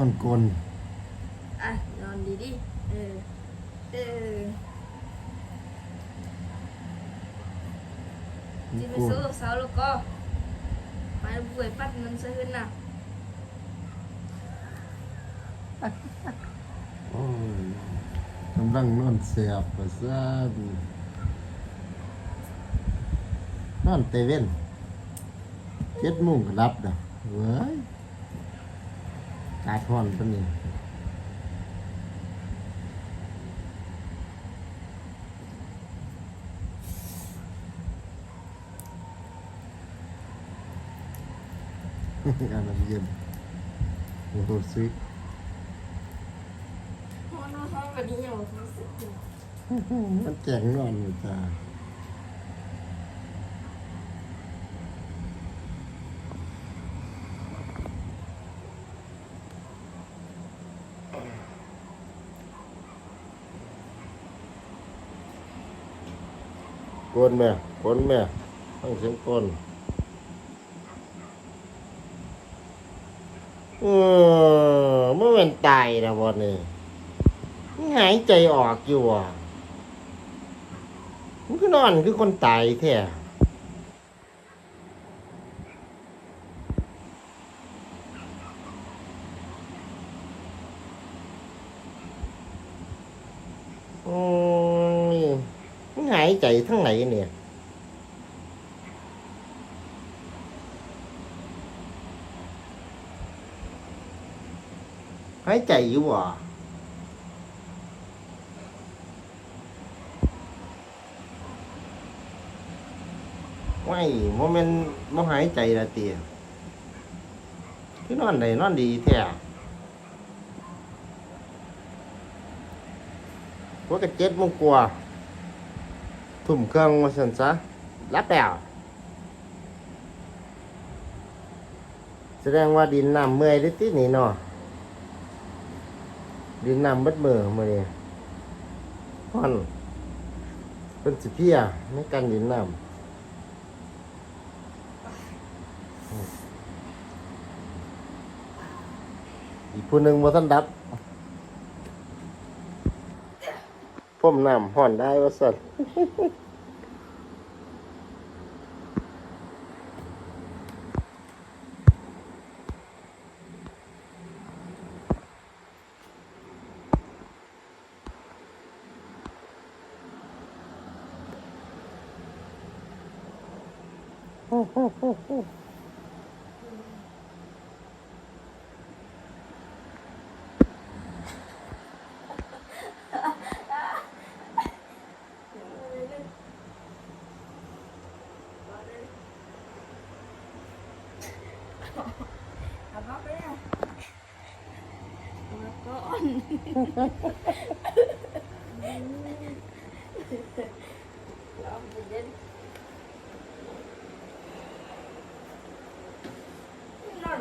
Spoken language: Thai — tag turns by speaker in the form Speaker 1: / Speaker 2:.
Speaker 1: อนกลน
Speaker 2: อะ นอนดีดิเออ เออจิไปสู้สาวลูกก็ไปบุยปัดเงินซื้อน่ะ
Speaker 1: โอ้ยกำลังนอนเสียบประสาทนอนเตเว่นเจ็ดโมงก็รับเด้อเว้ย กาดฮ้อนปานนี้อารมณ์เย็นโอ้โหซิก
Speaker 2: โอ้น้องเขาแบบนี้อย่างรู้สึกอยู่
Speaker 1: มันแจ๋งนอนอยู่จ้า กวนแม่กวนแม่ฟังเสียงกวนเออเมื่อวันตายนะววันนี้หายใจออกอยู่อะมันก็นอนคือคนตายแท้โอ้ยมันหาย ใจทั้งไหนเนี่ย หายใจอยู่บ่ไม่โมเมนโมหายใจละเตียคือนอนได้นอนดีแท้ว่ากระเจ็ดโมงกว่า ทุ่มเครื่องมาสันซะรับแล้วแสดงว่าดินน้ำเมื่อยได้ตินี่เนาะดินน้ำบัดมือมื่อนี่พ่อนเป็นสิเพียในการดินน้ำอีกผู้หนึ่งบ่ทันดับ พ่มน้ำห่อนได้ว่าสัตว์
Speaker 2: เอาม on.